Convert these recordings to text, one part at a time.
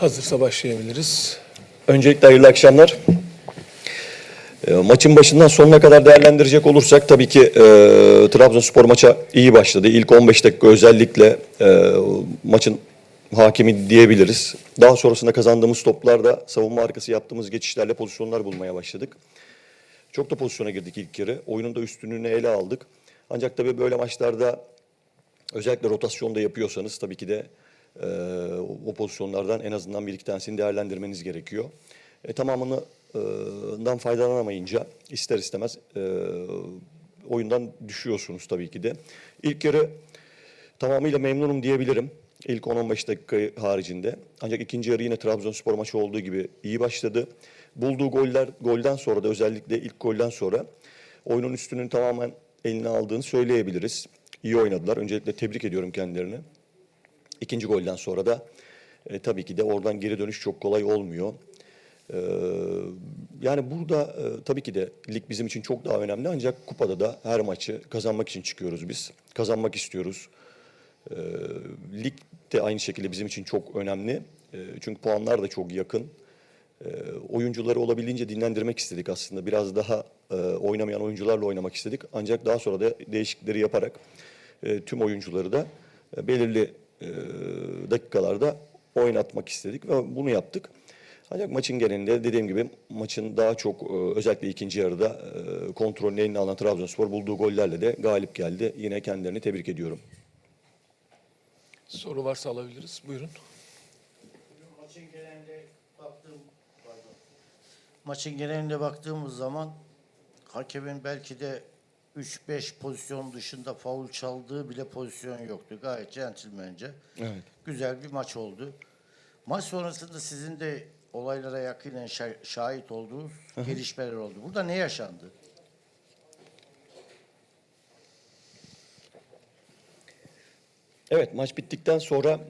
Hazırsa başlayabiliriz. Öncelikle hayırlı akşamlar. E, maçın başından sonuna kadar değerlendirecek olursak tabii ki e, Trabzonspor maça iyi başladı. İlk 15 dakika özellikle e, maçın hakimi diyebiliriz. Daha sonrasında kazandığımız toplarda savunma arkası yaptığımız geçişlerle pozisyonlar bulmaya başladık. Çok da pozisyona girdik ilk yarı. Oyunun da üstünlüğünü ele aldık. Ancak tabii böyle maçlarda özellikle rotasyonda yapıyorsanız tabii ki de o pozisyonlardan en azından bir iki tanesini değerlendirmeniz gerekiyor. E, tamamından faydalanamayınca ister istemez e, oyundan düşüyorsunuz tabii ki de. İlk yarı tamamıyla memnunum diyebilirim. İlk 10-15 dakika haricinde. Ancak ikinci yarı yine Trabzonspor maçı olduğu gibi iyi başladı. Bulduğu goller golden sonra da özellikle ilk golden sonra oyunun üstünün tamamen eline aldığını söyleyebiliriz. İyi oynadılar. Öncelikle tebrik ediyorum kendilerini. İkinci golden sonra da e, tabii ki de oradan geri dönüş çok kolay olmuyor. Ee, yani burada e, tabii ki de lig bizim için çok daha önemli ancak kupada da her maçı kazanmak için çıkıyoruz biz. Kazanmak istiyoruz. Ee, lig de aynı şekilde bizim için çok önemli. Ee, çünkü puanlar da çok yakın. Ee, oyuncuları olabildiğince dinlendirmek istedik aslında. Biraz daha e, oynamayan oyuncularla oynamak istedik. Ancak daha sonra da değişiklikleri yaparak e, tüm oyuncuları da e, belirli e, dakikalarda oynatmak istedik ve bunu yaptık. Ancak maçın genelinde dediğim gibi maçın daha çok e, özellikle ikinci yarıda e, kontrolünü eline alan Trabzonspor bulduğu gollerle de galip geldi. Yine kendilerini tebrik ediyorum. Soru varsa alabiliriz. Buyurun. Maçın genelinde baktığım pardon. Maçın genelinde baktığımız zaman hakemin belki de 3-5 pozisyon dışında faul çaldığı bile pozisyon yoktu. Gayet centilmence. Evet. Güzel bir maç oldu. Maç sonrasında sizin de olaylara yakinen şa- şahit olduğunuz gelişmeler oldu. Burada ne yaşandı? Evet maç bittikten sonra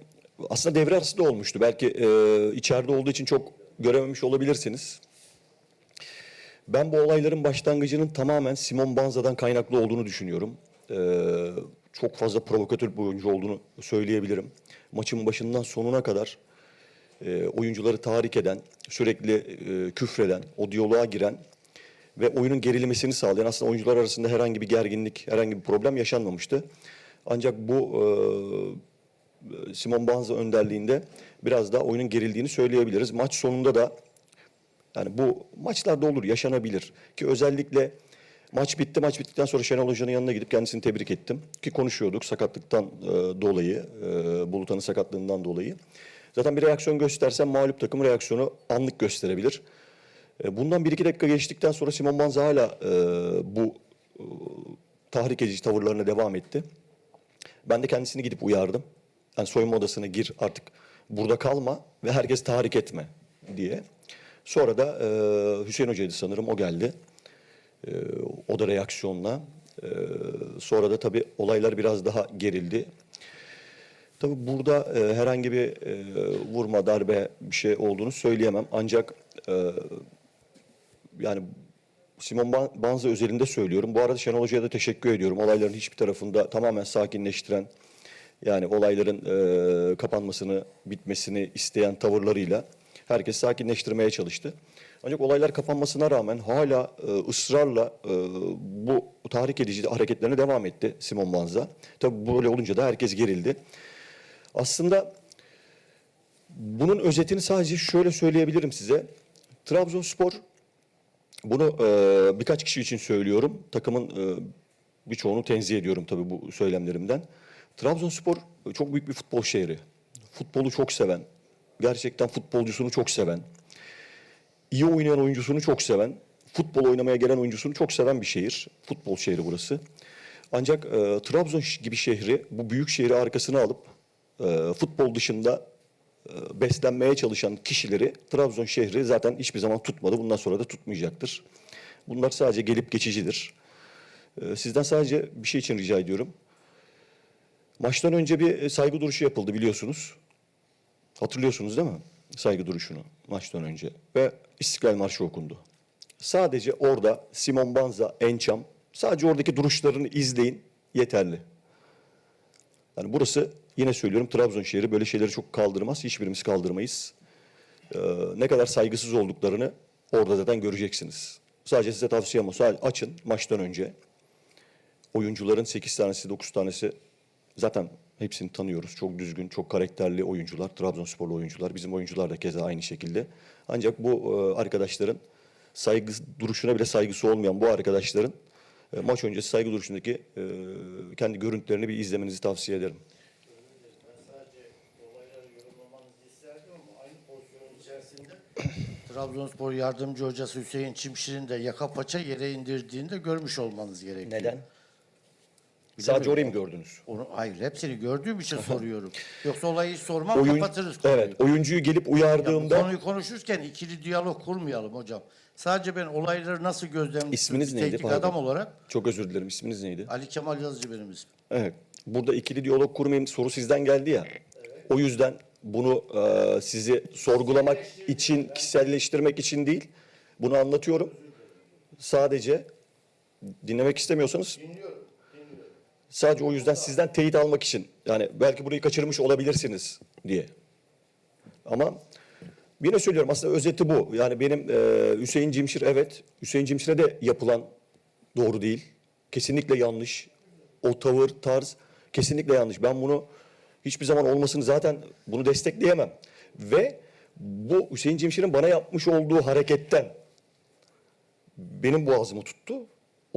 aslında devre arası da olmuştu. Belki e, içeride olduğu için çok görememiş olabilirsiniz. Ben bu olayların başlangıcının tamamen Simon Banza'dan kaynaklı olduğunu düşünüyorum. E, çok fazla provokatör bir oyuncu olduğunu söyleyebilirim. Maçın başından sonuna kadar e, oyuncuları tahrik eden, sürekli e, küfreden, o diyaloğa giren ve oyunun gerilemesini sağlayan aslında oyuncular arasında herhangi bir gerginlik, herhangi bir problem yaşanmamıştı. Ancak bu e, Simon Banza önderliğinde biraz daha oyunun gerildiğini söyleyebiliriz. Maç sonunda da yani bu maçlarda olur, yaşanabilir. Ki özellikle maç bitti, maç bittikten sonra Şenol Hoca'nın yanına gidip kendisini tebrik ettim. Ki konuşuyorduk sakatlıktan e, dolayı, e, Buluta'nın sakatlığından dolayı. Zaten bir reaksiyon göstersen mağlup takım reaksiyonu anlık gösterebilir. E, bundan bir iki dakika geçtikten sonra Simon Banza hala e, bu e, tahrik edici tavırlarına devam etti. Ben de kendisini gidip uyardım. Yani soyunma odasına gir artık burada kalma ve herkes tahrik etme diye. Sonra da e, Hüseyin Hoca'ydı sanırım o geldi. E, o da reaksiyonla. E, sonra da tabii olaylar biraz daha gerildi. Tabii burada e, herhangi bir e, vurma, darbe bir şey olduğunu söyleyemem. Ancak e, yani Simon Ban- Banza özelinde söylüyorum. Bu arada Şenol Hoca'ya da teşekkür ediyorum. Olayların hiçbir tarafında tamamen sakinleştiren, yani olayların e, kapanmasını, bitmesini isteyen tavırlarıyla herkes sakinleştirmeye çalıştı. Ancak olaylar kapanmasına rağmen hala e, ısrarla e, bu tahrik edici hareketlerine devam etti Simon Banza. Tabii böyle olunca da herkes gerildi. Aslında bunun özetini sadece şöyle söyleyebilirim size. Trabzonspor bunu e, birkaç kişi için söylüyorum. Takımın e, birçoğunu tenzih ediyorum tabii bu söylemlerimden. Trabzonspor çok büyük bir futbol şehri. Futbolu çok seven, gerçekten futbolcusunu çok seven, iyi oynayan oyuncusunu çok seven, futbol oynamaya gelen oyuncusunu çok seven bir şehir. Futbol şehri burası. Ancak e, Trabzon gibi şehri, bu büyük şehri arkasına alıp e, futbol dışında e, beslenmeye çalışan kişileri Trabzon şehri zaten hiçbir zaman tutmadı. Bundan sonra da tutmayacaktır. Bunlar sadece gelip geçicidir. E, Sizden sadece bir şey için rica ediyorum. Maçtan önce bir e, saygı duruşu yapıldı biliyorsunuz. Hatırlıyorsunuz değil mi? Saygı duruşunu maçtan önce. Ve İstiklal Marşı okundu. Sadece orada Simon Banza, Ençam, sadece oradaki duruşlarını izleyin yeterli. Yani burası yine söylüyorum Trabzon şehri böyle şeyleri çok kaldırmaz. Hiçbirimiz kaldırmayız. e, ne kadar saygısız olduklarını orada zaten göreceksiniz. Sadece size tavsiyem o. Sadece açın maçtan önce. Oyuncuların 8 tanesi, 9 tanesi zaten hepsini tanıyoruz. Çok düzgün, çok karakterli oyuncular. Trabzonsporlu oyuncular. Bizim oyuncular da keza aynı şekilde. Ancak bu e, arkadaşların saygı duruşuna bile saygısı olmayan bu arkadaşların e, maç öncesi saygı duruşundaki e, kendi görüntülerini bir izlemenizi tavsiye ederim. Ben sadece olayları yorumlamanızı isterdim ama aynı pozisyonun içerisinde Trabzonspor yardımcı hocası Hüseyin Çimşir'in de yaka paça yere indirdiğini de görmüş olmanız gerekiyor. Neden? Sadece orayı mı gördünüz? Onu, hayır hepsini gördüğüm için soruyorum. Yoksa olayı hiç sormam Oyun, kapatırız konuyu. evet, oyuncuyu gelip Ya bu uyardığımda konuyu konuşurken ikili diyalog kurmayalım hocam. Sadece ben olayları nasıl gözlemliyorum İsminiz neydi, teknik pardon? adam olarak çok özür dilerim isminiz neydi? Ali Kemal Yazıcı benim ismim. Evet. Burada ikili diyalog kurmayayım soru sizden geldi ya. O yüzden bunu e, sizi sorgulamak için, kişiselleştirmek için değil. Bunu anlatıyorum. Sadece dinlemek istemiyorsanız sadece o yüzden sizden teyit almak için. Yani belki burayı kaçırmış olabilirsiniz diye. Ama yine söylüyorum aslında özeti bu. Yani benim e, Hüseyin Cimşir evet. Hüseyin Cimşir'e de yapılan doğru değil. Kesinlikle yanlış. O tavır, tarz kesinlikle yanlış. Ben bunu hiçbir zaman olmasını zaten bunu destekleyemem. Ve bu Hüseyin Cimşir'in bana yapmış olduğu hareketten benim boğazımı tuttu.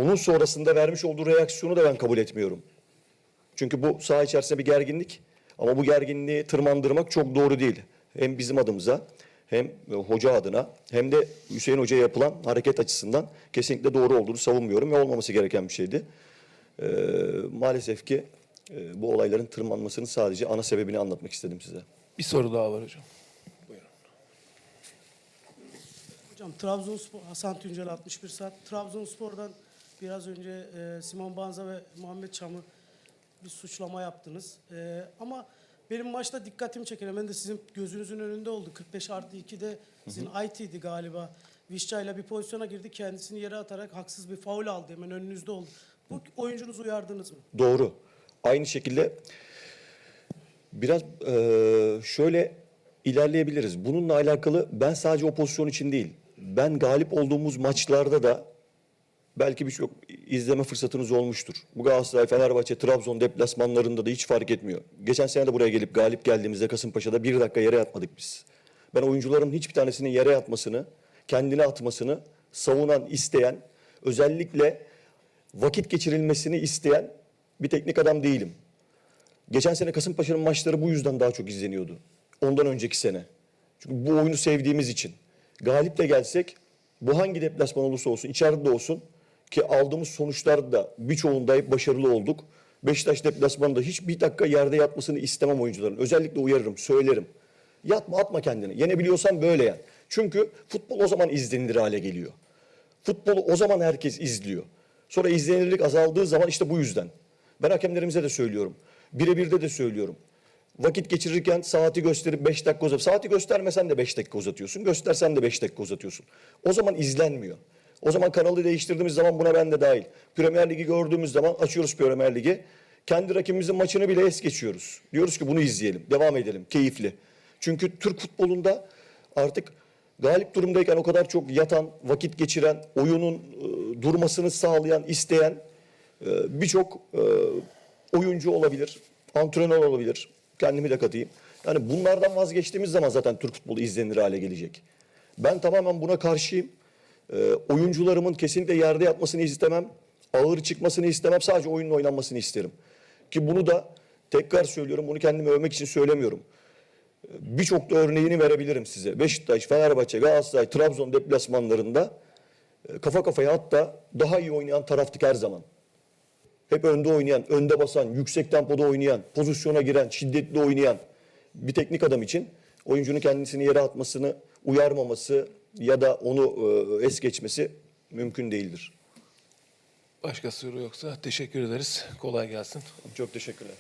Onun sonrasında vermiş olduğu reaksiyonu da ben kabul etmiyorum. Çünkü bu saha içerisinde bir gerginlik. Ama bu gerginliği tırmandırmak çok doğru değil. Hem bizim adımıza hem hoca adına hem de Hüseyin Hoca'ya yapılan hareket açısından kesinlikle doğru olduğunu savunmuyorum ve olmaması gereken bir şeydi. Ee, maalesef ki e, bu olayların tırmanmasının sadece ana sebebini anlatmak istedim size. Bir soru daha var hocam. Buyurun. Hocam Trabzonspor, Hasan Tuncel 61 saat. Trabzonspor'dan biraz önce e, Simon Banza ve Muhammed Çam'ı bir suçlama yaptınız. E, ama benim maçta dikkatimi çeken, hemen de sizin gözünüzün önünde oldu. 45 artı 2'de sizin IT'di galiba. Vişça ile bir pozisyona girdi. Kendisini yere atarak haksız bir faul aldı. Hemen önünüzde oldu. Bu oyuncunuzu uyardınız mı? Doğru. Aynı şekilde biraz eee, şöyle ilerleyebiliriz. Bununla alakalı ben sadece o pozisyon için değil. Ben galip olduğumuz maçlarda da belki birçok izleme fırsatınız olmuştur. Bu Galatasaray, Fenerbahçe, Trabzon deplasmanlarında da hiç fark etmiyor. Geçen sene de buraya gelip galip geldiğimizde Kasımpaşa'da bir dakika yere yatmadık biz. Ben oyuncuların hiçbir tanesinin yere yatmasını, kendine atmasını savunan, isteyen, özellikle vakit geçirilmesini isteyen bir teknik adam değilim. Geçen sene Kasımpaşa'nın maçları bu yüzden daha çok izleniyordu. Ondan önceki sene. Çünkü bu oyunu sevdiğimiz için. Galip de gelsek bu hangi deplasman olursa olsun, içeride de olsun ki aldığımız sonuçlarda da birçoğunda hep başarılı olduk. Beşiktaş deplasmanında hiçbir dakika yerde yatmasını istemem oyuncuların. Özellikle uyarırım, söylerim. Yatma atma kendini. Yenebiliyorsan böyle yen. Çünkü futbol o zaman izlenilir hale geliyor. Futbolu o zaman herkes izliyor. Sonra izlenirlik azaldığı zaman işte bu yüzden. Ben hakemlerimize de söylüyorum. Birebirde de söylüyorum. Vakit geçirirken saati gösterip 5 dakika uzat. Saati göstermesen de 5 dakika uzatıyorsun. Göstersen de 5 dakika uzatıyorsun. O zaman izlenmiyor. O zaman kanalı değiştirdiğimiz zaman buna ben de dahil. Premier Ligi gördüğümüz zaman açıyoruz Premier Ligi. Kendi rakibimizin maçını bile es geçiyoruz. Diyoruz ki bunu izleyelim, devam edelim, keyifli. Çünkü Türk futbolunda artık galip durumdayken o kadar çok yatan, vakit geçiren, oyunun e, durmasını sağlayan, isteyen e, birçok e, oyuncu olabilir, antrenör olabilir. Kendimi de katayım. Yani bunlardan vazgeçtiğimiz zaman zaten Türk futbolu izlenir hale gelecek. Ben tamamen buna karşıyım. E, oyuncularımın kesinlikle yerde yatmasını istemem. Ağır çıkmasını istemem. Sadece oyunun oynanmasını isterim. Ki bunu da tekrar söylüyorum. Bunu kendimi övmek için söylemiyorum birçok da örneğini verebilirim size. Beşiktaş, Fenerbahçe, Galatasaray, Trabzon deplasmanlarında e, kafa kafaya hatta daha iyi oynayan taraftık her zaman. Hep önde oynayan, önde basan, yüksek tempoda oynayan, pozisyona giren, şiddetli oynayan bir teknik adam için oyuncunun kendisini yere atmasını uyarmaması ya da onu e, es geçmesi mümkün değildir. Başka soru yoksa teşekkür ederiz. Kolay gelsin. Çok teşekkürler.